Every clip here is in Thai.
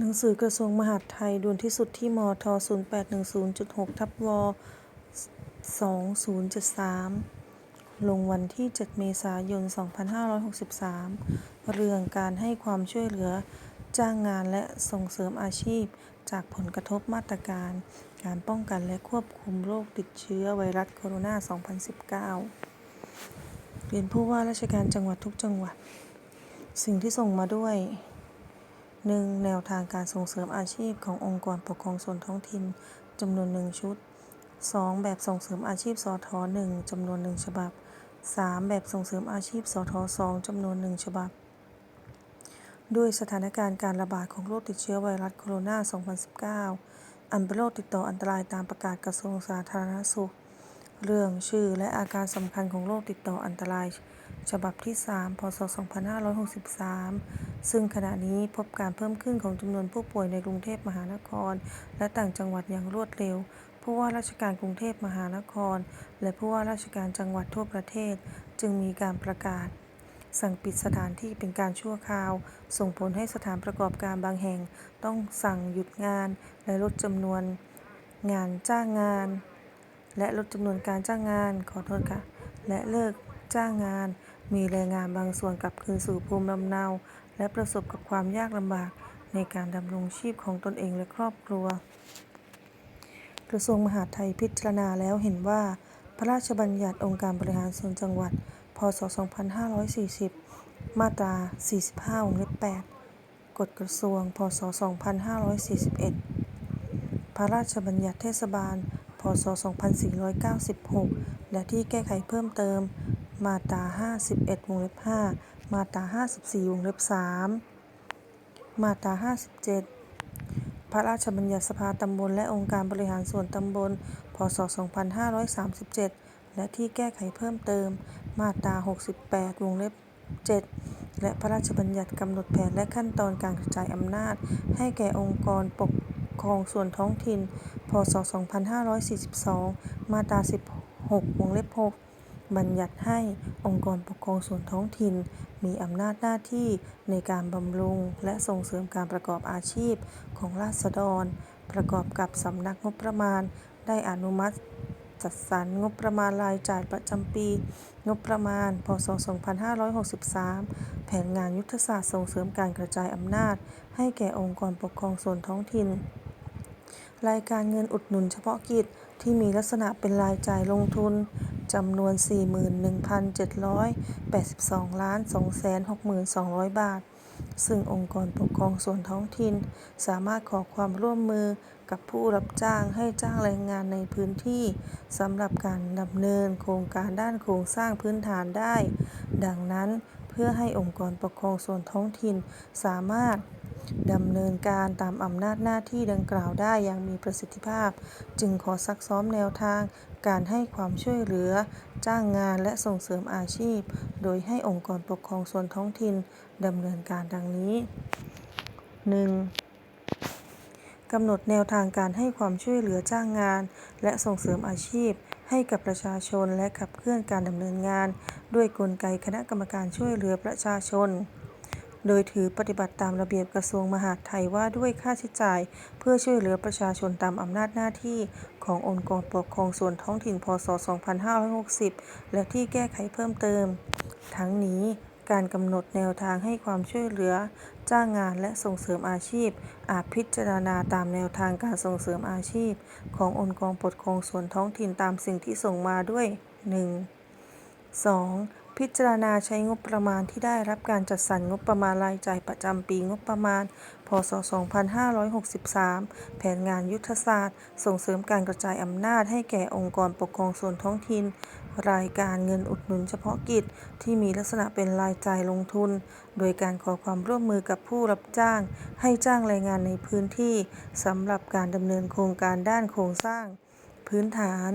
หนังสือกระทรวงมหาดไทยด่วนที่สุดที่มท0810.6ทับว2073 ลงวันที่ 7 เมษายน 2563 เรื่องการให้ความช่วยเหลือ จ้างงานและส่งเสริมอาชีพ จากผลกระทบมาตรการ การป้องกันและควบคุมโรคติดเชื้อไวรัสโคโรนา 2019 เรียนผู้ว่าราชการจังหวัดทุกจังหวัด สิ่งที่ส่งมาด้วย 1. แนวทางการส่งเสริมอาชีพขององค์กรปกครองส่วนท้องถิ่นจำนวน1ชุด 2. แบบส่งเสริมอาชีพสท1จำนวน1ฉบับ 3. แบบส่งเสริมอาชีพสทอ2จำนวน1ฉบับ ด้วยสถานการณ์การระบาดของโรคติดเชื้อไวรัสโคโรนา 2019 อันเป็นโรคติดต่ออันตรายตามประกาศกระทรวงสาธารณสุข เรื่องชื่อและอาการสำคัญของโรคติดต่ออันตราย ฉบับที่ 3 พศ 2563 ซึ่งขณะนี้พบการเพิ่มขึ้นของจำนวนผู้ป่วยในกรุงเทพมหานคร และต่างจังหวัดอย่างรวดเร็ว ผู้ว่าราชการกรุงเทพมหานคร และผู้ว่าราชการจังหวัดทั่วประเทศ จึงมีการประกาศ สั่งปิดสถานที่เป็นการชั่วคราว ส่งผลให้สถานประกอบการบางแห่ง ต้องสั่งหยุดงาน และลดจำนวนงานจ้างงาน และลดจำนวนการจ้างงานขอโทษค่ะและเลิกจ้างงาน มีแรงงานบางส่วนกลับคืนสู่ภูมิลำเนา และประสบกับความยากลำบากในการดำรงชีพของตนเองและครอบครัว กระทรวงมหาดไทยพิจารณาแล้วเห็นว่า พระราชบัญญัติองค์การบริหารส่วนจังหวัด พ.ศ.2540 มาตรา 45 วงเล็บ 8 กฎกระทรวง พ.ศ.2541 พระราชบัญญัติเทศบาล พ.ศ.2496 และที่แก้ไขเพิ่มเติม มาตรา51วงเล็บ5มาตรา54วงเล็บ3มาตรา57 พระราชบัญญัติสภาตำบลและองค์การบริหารส่วนตำบล พ.ศ.2537 และที่แก้ไขเพิ่มเติม มาตรา 68 วงเล็บ 7 และพระราชบัญญัติกำหนดแผนและขั้นตอนการกระจายอำนาจ ให้แก่องค์กรปกครองส่วนท้องถิ่น พ.ศ.2542 มาตรา 16 วงเล็บ 6 บัญญัติให้องค์กรปกครองส่วนท้องถิ่น มีอำนาจหน้าที่ในการบำรุงและส่งเสริมการประกอบอาชีพของราษฎร ประกอบกับสำนักงบประมาณ ได้อนุมัติจัดสรรงบประมาณรายจ่ายประจำปี งบประมาณ พ.ศ.2563 แผนงานยุทธศาสตร์ส่งเสริมการกระจายอำนาจ ให้แก่องค์กรปกครองส่วนท้องถิ่น รายการเงินอุดหนุนเฉพาะกิจที่มีลักษณะเป็นรายจ่ายลงทุน จำนวน 41,782 ล้าน 260,200 บาท ซึ่งองค์กรปกครองส่วนท้องถิ่น สามารถขอความร่วมมือกับผู้รับจ้างให้จ้างแรงงานในพื้นที่สำหรับการดำเนินโครงการด้านโครงสร้างพื้นฐานได้ ดังนั้นเพื่อให้องค์กรปกครองส่วนท้องถิ่นสามารถ ดำเนินการตามอำนาจหน้าที่ดังกล่าวได้อย่างมีประสิทธิภาพ จึงขอซักซ้อมแนวทาง การให้ความช่วยเหลือ จ้างงานและส่งเสริมอาชีพ โดยให้องค์กรปกครองส่วนท้องถิ่นดำเนินการดังนี้ 1. กำหนดแนวทางการให้ความช่วยเหลือจ้างงาน และส่งเสริมอาชีพ ให้กับประชาชนและขับเคลื่อนการดำเนินงาน ด้วยกลไกคณะกรรมการช่วยเหลือประชาชน โดยถือปฏิบัติตามระเบียบกระทรวงมหาดไทยว่าด้วยค่าใช้จ่าย เพื่อช่วยเหลือประชาชนตามอำนาจหน้าที่ขององค์กรปกครองส่วนท้องถิ่นพ.ศ.2560 และที่แก้ไขเพิ่มเติม ทั้งนี้การกำหนดแนวทางให้ความช่วยเหลือ จ้างงานและส่งเสริมอาชีพ อาจพิจารณาตามแนวทางการส่งเสริมอาชีพ ขององค์กรปกครองส่วนท้องถิ่นตามสิ่งที่ส่งมาด้วย 1. 2. พิจารณาใช้งบประมาณที่ได้รับการจัดสรรงบประมาณรายจ่ายประจำปีงบประมาณ พ.ศ.2563 แผนงานยุทธศาสตร์ ส่งเสริมการกระจายอำนาจให้แก่องค์กรปกครองส่วนท้องถิ่น รายการเงินอุดหนุนเฉพาะกิจที่มีลักษณะเป็นรายจ่ายลงทุน โดยการขอความร่วมมือกับผู้รับจ้าง ให้จ้างแรงงานในพื้นที่สำหรับการดำเนินโครงการด้านโครงสร้าง พื้นฐาน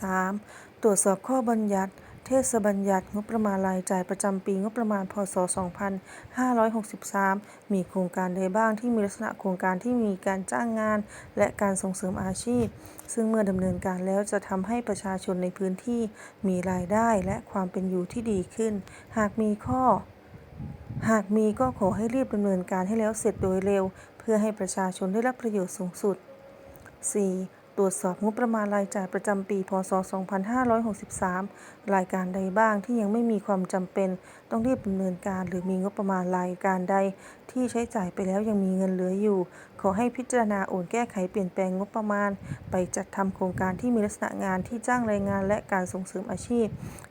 3. ตรวจสอบข้อบัญญัติ เทศบัญญัติงบประมาณรายจ่ายประจำปีงบประมาณ พ.ศ.2563 มีโครงการใดบ้างที่มีลักษณะโครงการที่มีการจ้างงาน และการส่งเสริมอาชีพ ซึ่งเมื่อดำเนินการแล้วจะทำให้ประชาชนในพื้นที่มีรายได้และความเป็นอยู่ที่ดีขึ้น หากมีข้อ หากมีก็ขอให้รีบดำเนินการให้แล้วเสร็จโดยเร็ว เพื่อให้ประชาชนได้รับประโยชน์สูงสุด 4. ตรวจสอบงบประมาณรายจ่ายประจำปี พศ 2563 รายการใดบ้างที่ยังไม่มีความจำเป็น ต้องรีบดำเนินการหรือมีงบประมาณรายการใด ที่ใช้จ่ายไปแล้วยังมีเงินเหลืออยู่ ขอให้พิจารณาโอนแก้ไขเปลี่ยนแปลงงบประมาณ ไปจัดทำโครงการที่มีลักษณะงานที่จ้างแรงงานและการส่งเสริมอาชีพ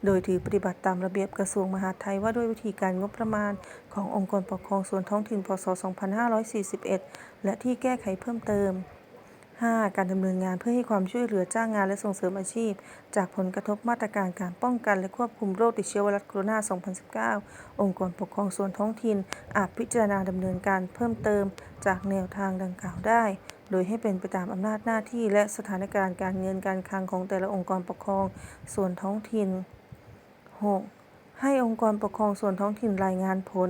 โดยถือปฏิบัติตามระเบียบกระทรวงมหาดไทยว่าด้วยวิธีการงบประมาณ ขององค์กรปกครองส่วนท้องถิ่น พศ 2541 และที่แก้ไขเพิ่มเติม 5. การดำเนินงานเพื่อให้ความช่วยเหลือจ้างงานและส่งเสริมอาชีพ จากผลกระทบมาตรการการป้องกันและควบคุมโรคติดเชื้อไวรัสโคโรนา 2019 องค์กรปกครองส่วนท้องถิ่น อาจพิจารณาดำเนินการเพิ่มเติมจากแนวทางดังกล่าวได้ โดยให้เป็นไปตามอำนาจหน้าที่และสถานการณ์การเงินการคลังของแต่ละองค์กรปกครองส่วนท้องถิ่น 6. ให้องค์กรปกครองส่วนท้องถิ่นรายงานผล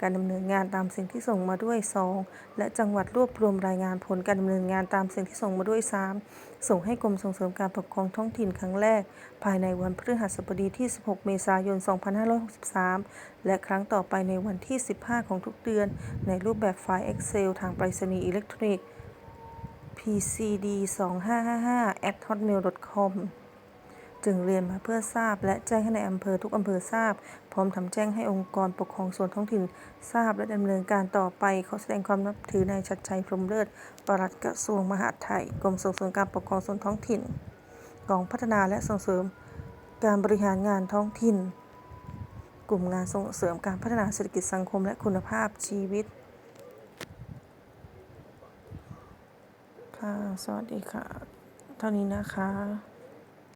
การดำเนินงานตามสิ่งที่ส่งมาด้วย 2. และจังหวัดรวบรวมรายงานผลการดำเนินงานตามสิ่งที่ส่งมาด้วย 3. ส่งให้กรมส่งเสริมการปกครองท้องถิ่นครั้งแรก ภายในวันพฤหัสบดีที่ 16 เมษายน 2563 และครั้งต่อไปในวันที่ 15 ของทุกเดือน ในรูปแบบไฟล์ Excel ทางไปรษณีย์อิเล็กทรอนิกส์ pcd 2555 at hotmail com จึงเรียนมาเพื่อทราบ และแจ้งให้ในอำเภอทุกอำเภอทราบ พร้อมทำแจ้งให้องค์กรปกครองส่วนท้องถิ่นทราบและดำเนินการต่อไปขอแสดงความนับถือนายชัดชัยพรหมเลิศปลัดกระทรวงมหาดไทยกรมส่งเสริมการปกครองส่วนท้องถิ่นกองพัฒนาและส่งเสริม การบริหารงานท้องถิ่น กลุ่มงานส่งเสริมการพัฒนาเศรษฐกิจสังคมและคุณภาพชีวิต ค่ะ สวัสดีค่ะ เท่านี้นะคะ